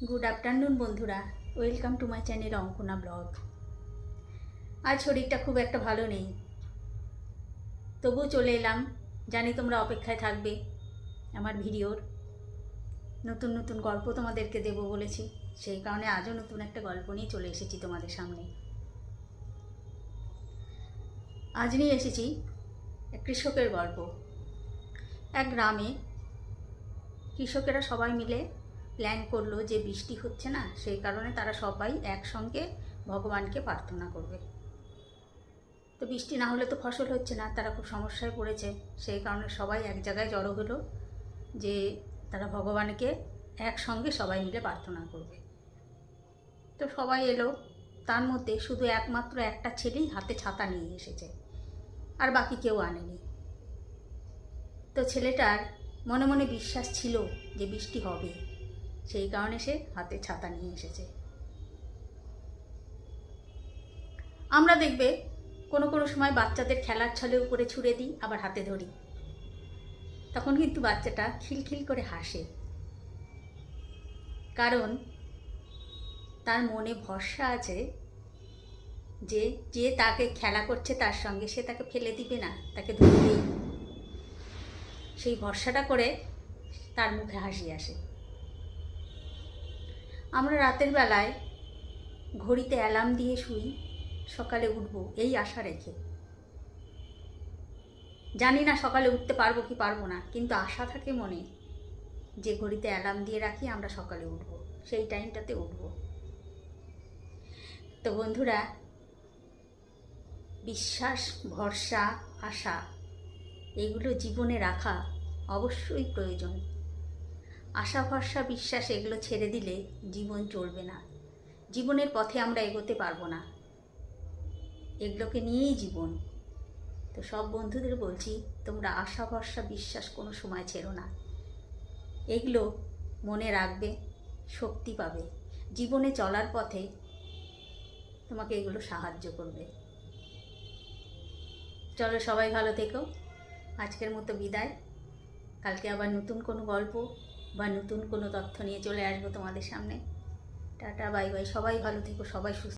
Good afternoon বন্ধুরা। Welcome to my channel Ankana blog. আজ শরীরটা খুব একটা ভালো নেই। তবুও চলে এলাম। জানি তোমরা অপেক্ষায় থাকবে আমার ভিডিওর। নতুন নতুন গল্প তোমাদেরকে দেবো বলেছি। সেই কারণে আজও নতুন একটা গল্প নিয়ে চলে এসেছি তোমাদের সামনে। আজ নিয়ে এসেছি এক কৃষকের গল্প। এক গ্রামে কৃষকেরা সবাই মিলে প্ল্যান করল যে বৃষ্টি হচ্ছে না, সেই কারণে তারা সবাই একসঙ্গে ভগবানকে প্রার্থনা করবে। তো বৃষ্টি না হলে তো ফসল হচ্ছে না, তারা খুব সমস্যায় পড়েছে, সেই কারণে সবাই এক জায়গায় জড়ো হলো যে তারা ভগবানকে একসঙ্গে সবাই মিলে প্রার্থনা করবে। তো সবাই এলো, তার মধ্যে শুধু একমাত্র একটা ছেলেই হাতে ছাতা নিয়ে এসেছে, আর বাকি কেউ আনেনি। তো ছেলেটার মনে মনে বিশ্বাস ছিল যে বৃষ্টি হবে সেই কারণে সে হাতে ছাতা নিয়ে এসেছে। আমরা দেখবে কোনো কোনো সময় বাচ্চাদের খেলার ছলে উপরে ছুঁড়ে দিই, আবার হাতে ধরি। তখন কিন্তু বাচ্চাটা খিলখিল করে হাসে। কারণ তার মনে ভরসা আছে যে যে তাকে খেলা করছে তার সঙ্গে সে তাকে ফেলে দিবে না, তাকে ধরবেই। সেই ভরসাটা করে তার মুখে হাসি আসে। আমরা রাতের বেলায় ঘড়িতে অ্যালার্ম দিয়ে শুই, সকালে উঠব, এই আশা রেখে। জানি না সকালে উঠতে পারব কি পারব না, কিন্তু আশা থাকে মনে যে ঘড়িতে অ্যালার্ম দিয়ে রাখি আমরা সকালে উঠব, সেই টাইমটাতে উঠব। তো বন্ধুরা, বিশ্বাস, ভরসা, আশা, এগুলো জীবনে রাখা অবশ্যই প্রয়োজন। আশা ভরসা বিশ্বাস, এগুলো ছেড়ে দিলে জীবন চলবে না। জীবনের পথে আমরা এগোতে পারব না। এগুলোকে নিয়েই জীবন। তো সব বন্ধুদের বলছি, তোমরা আশা ভরসা বিশ্বাস কোনো সময় ছেড়ো না। এগুলো মনে রাখবে, শক্তি পাবে। জীবনে চলার পথে তোমাকে এগুলো সাহায্য করবে। চলো সবাই ভালো থেকো। আজকের মতো বিদায়। কালকে আবার নতুন কোনো গল্প বা নতুন কোনো তথ্য নিয়ে চলে আসব তোমাদের সামনে। টাটা, বাই বাই, সবাই ভালো থেকো, সবাই সুস্থ